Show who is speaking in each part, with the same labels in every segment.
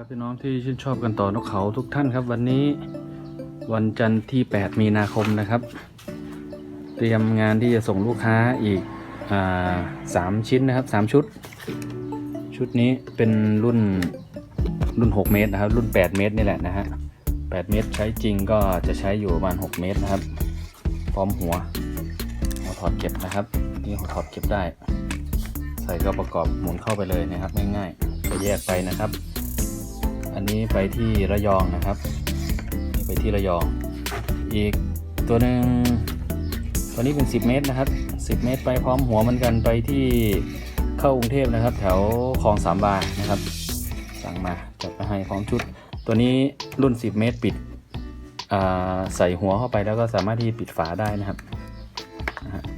Speaker 1: ครับพี่น้องที่ชื่นชอบกันต่อนกเขาทุกท่านครับ วันนี้วันจันทร์ที่ 8 มีนาคมนะครับ เตรียมงานที่จะส่งลูกค้าอีกอาสามชิ้นนะครับสามชุด ชุดนี้เป็นรุ่นรุ่น 6 เมตรนะครับ รุ่น 8 เมตรนี่แหละนะฮะ8เมตรใช้จริงก็จะใช้อยู่ประมาณ 6 เมตรนะครับ พร้อมหัวหัวถอดเก็บนะครับนี่หัวถอดเก็บได้ ใส่ก็ประกอบหมุนเข้าไปเลยนะครับง่ายๆก็แยกไปนะครับ อันนี้ไปที่ระยองนะครับนี่ไปที่ระยอง อีกตัวหนึ่งตัวนี้เป็น 10 เมตรนะครับ 10 เมตรไปพร้อมหัวเหมือนกันไปที่เข้ากรุงเทพนะครับ แถวคลองสามวานะครับ สั่งมาจัดมาให้พร้อมชุด ตัวนี้รุ่น 10 เมตรปิดใส่หัวเข้าไปแล้วก็สามารถที่ปิดฝาได้นะครับ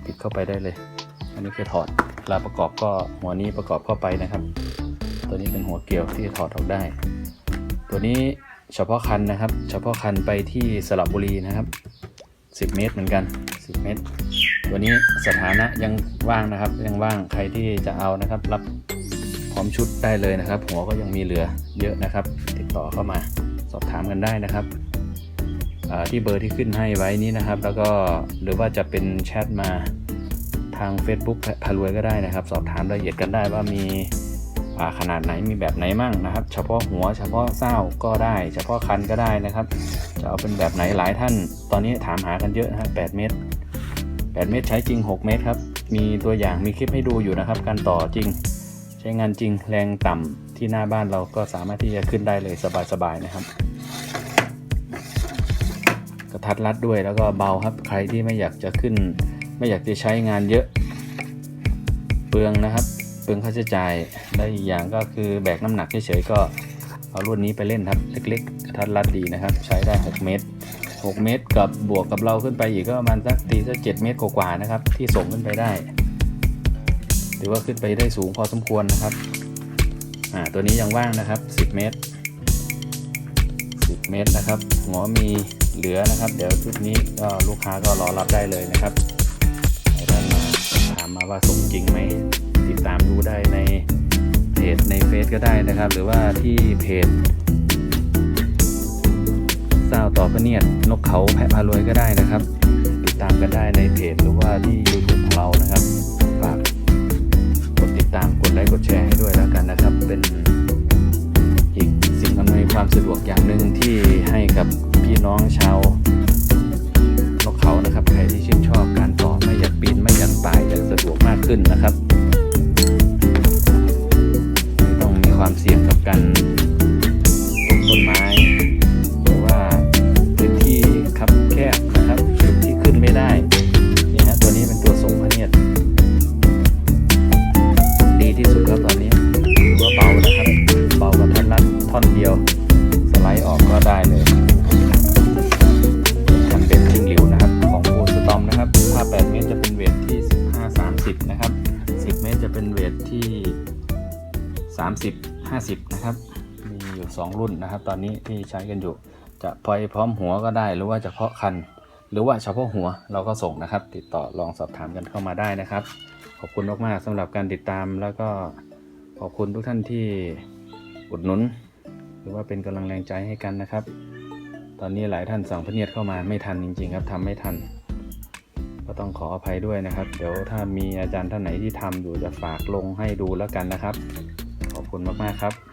Speaker 1: ปิดเข้าไปได้เลย อันนี้คือถอดเวลาประกอบก็หัวนี้ประกอบเข้าไปนะครับ ตัวนี้เป็นหัวเกลียวที่ถอดออกได้ ตัวนี้เฉพาะคันนะครับ เฉพาะคันไปที่สระบุรีนะครับ 10 เมตรเหมือนกัน 10 เมตร ตัวนี้สถานะยังว่างนะครับ ยังว่างใครที่จะเอานะครับ รับพร้อมชุดได้เลยนะครับ หัวก็ยังมีเหลือเยอะนะครับ ติดต่อเข้ามาสอบถามกันได้นะครับที่เบอร์ที่ขึ้นให้ไว้นี้นะครับ แล้วก็หรือว่าจะเป็นแชทมาทาง Facebook พารวยก็ได้นะครับ สอบถามรายละเอียดกันได้ว่ามี ขนาดไหนมีแบบไหนมั่งนะครับ เฉพาะหัวเฉพาะเศร้าก็ได้ เฉพาะคันก็ได้นะครับ จะเอาเป็นแบบไหนหลายท่าน ตอนนี้ถามหากันเยอะนะฮะ8เมตร 8 เมตรใช้จริง 6 เมตรครับ มีตัวอย่างมีคลิปให้ดูอยู่นะครับ การต่อจริง ใช้งานจริงแรงต่ำที่หน้าบ้านเราก็สามารถที่จะขึ้นได้เลยสบายๆนะครับกระทัดรัดด้วยแล้วก็เบาครับใครที่ไม่อยากจะขึ้น ไม่อยากจะใช้งานเยอะเปลืองนะครับ เปลืองค่าใช้จ่ายและอีกอย่างก็คือแบกน้ำหนักเฉยๆก็เอารุ่นนี้ไปเล่นครับ เล็กๆกระทัดรัดดีนะครับ ใช้ได้ 6 เมตร 6 เมตรกับบวกกับเราขึ้นไปอีกก็ประมาณสักตีสัก7เมตรกว่าๆนะครับ ที่ส่งขึ้นไปได้ถือว่าขึ้นไปได้สูงพอสมควรนะครับอ่าตัวนี้ยังว่างนะครับ 10 เมตร 10 เมตรนะครับหัวมีเหลือนะครับ เดี๋ยวชุดนี้ก็ลูกค้าก็รอรับได้เลยนะครับ ให้ท่านมาถามมาว่าส่งจริงไหม ติดตามดูได้ในเพจในเฟซก็ได้นะครับ หรือว่าที่เพจเศร้าต่อพระเนียดนกเขาแพะพารวยก็ได้นะครับ ติดตามกันได้ในเพจหรือว่าที่ YouTube ของเรานะครับฝากกดติดตามกดไลค์กดแชร์ให้ด้วยแล้วกันนะครับ เป็นอีกสิ่งอำนวยความสะดวกอย่างหนึ่งที่ให้กับพี่น้องชาวนกเขานะครับใครที่ชื่นชอบการต่อไม่อยากปีนไม่อยากป่ายอยากสะดวกมากขึ้นนะครับ ไม่ได้นี่ฮะตัวนี้เป็นตัวส่งพระเนียดดีที่สุดครับตอนนี้ถือว่าเบานะครับเบากว่าท่อนรัดท่อนเดียว สไลด์ออกก็ได้เลยทำเป็นทิ้งหลิวนะครับ ของโอสตอมนะครับถ้า8เมตรจะเป็นเวทที่ 15 30 นะครับ 10 เมตรจะเป็นเวทที่ 30 50 นะครับ มีอยู่ 2 รุ่นนะครับ ตอนนี้ที่ใช้กันอยู่จะพอยพร้อมหัวก็ได้หรือว่าจะเพาะคัน หรือว่าเฉพาะหัวเราก็ส่งนะครับ ติดต่อลองสอบถามกันเข้ามาได้นะครับ ขอบคุณมากๆสำหรับการติดตามแล้วก็ขอบคุณทุกท่านที่อุดหนุน หรือว่าเป็นกำลังแรงใจให้กันนะครับ ตอนนี้หลายท่านสั่งพเนียดเข้ามาไม่ทันจริง ๆ ครับทำไม่ทัน ก็ต้องขออภัยด้วยนะครับ เดี๋ยวถ้ามีอาจารย์ท่านไหนที่ทำอยู่จะฝากลงให้ดูแล้วกันนะครับ ขอบคุณมากๆครับ